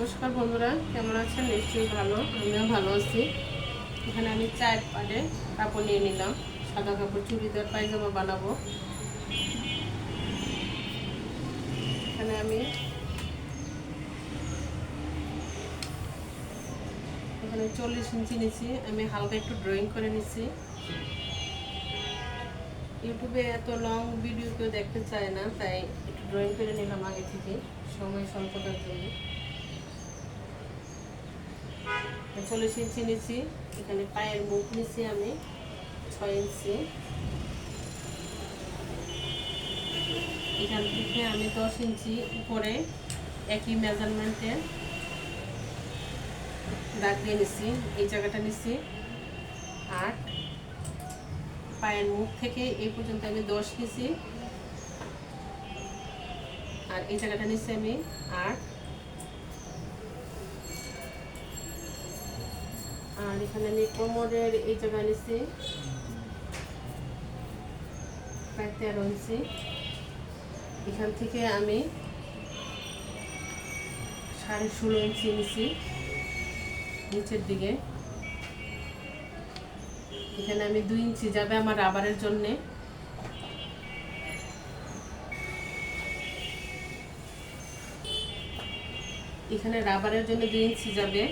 নমস্কার বন্ধুরা, কেমন আছেন? নিশ্চয়ই ভালো, আমিও ভালো আছি। এখানে আমি চায়ের পাড়ে কাপড় নিয়ে নিলাম, সাদা কাপড়, চুড়িদার, পায়জামা বানাবো। এখানে আমি এখানে চল্লিশ ইঞ্চি নিচ্ছি আমি হালকা একটু ড্রয়িং করে নিচ্ছি। ইউটিউবে এত লং ভিডিও কেউ দেখতে চায় না, তাই একটু ড্রয়িং করে নিলাম আগে থেকে, সময় স্বল্পতার জন্য। চল্লিশ ইঞ্চি নিচ্ছি এখানে পায়ের মুখ নিচ্ছি আমি, ছয় ইঞ্চি। এখান থেকে আমি দশ ইঞ্চি উপরে একই মেজারমেন্টে দাগ দিয়ে নিচ্ছি এই জায়গাটা নিচ্ছি আট পায়ের মুখ থেকে এই পর্যন্ত আমি দশ নিছি। আর এই জায়গাটা নিচ্ছি আমি আট। আর এখানে আমি কোমরের এই জায়গা নিচ্ছি প্রায় তেরো ইঞ্চি এখান থেকে আমি সাড়ে ষোলো ইঞ্চি নিচ্ছি নিচের দিকে। এখানে আমি দুই ইঞ্চি যাবে আমার রাবারের জন্যে। এখানে রাবারের জন্য দুই ইঞ্চি যাবে।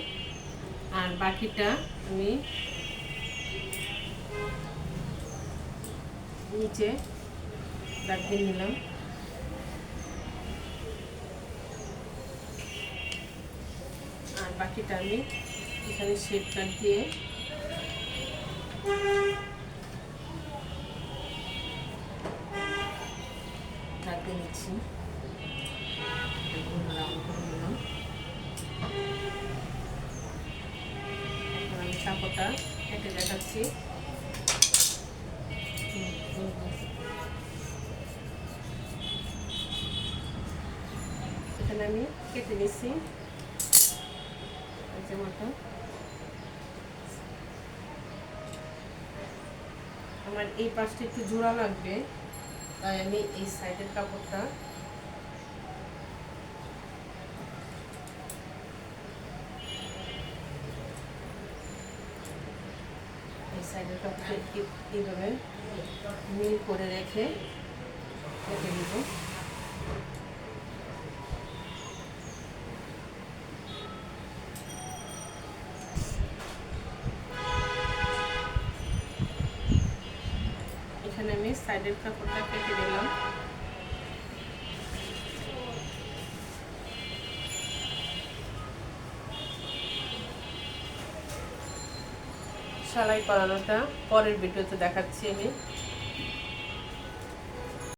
আর বাকিটা আমি নিচে দিয়ে নিলাম। আর বাকিটা আমি এখানে শেপ কাট দিয়ে দিয়ে নিচ্ছি। চাপটা কেটে দেখাচ্ছি। এখানে আমি কেটে নিচ্ছি মতো। আমার এই পাশটা একটু জোড়া লাগবে, তাই আমি এই সাইডের কাপড়টা সাইডের কাপড়টা এই- এইভাবে মিল করে রেখে কেটে নিব। এখানে আমি সাইডের কাপড়টা কেটে দিলাম সেলাই করানোটা পরের ভিডিওতে দেখাচ্ছি আমি।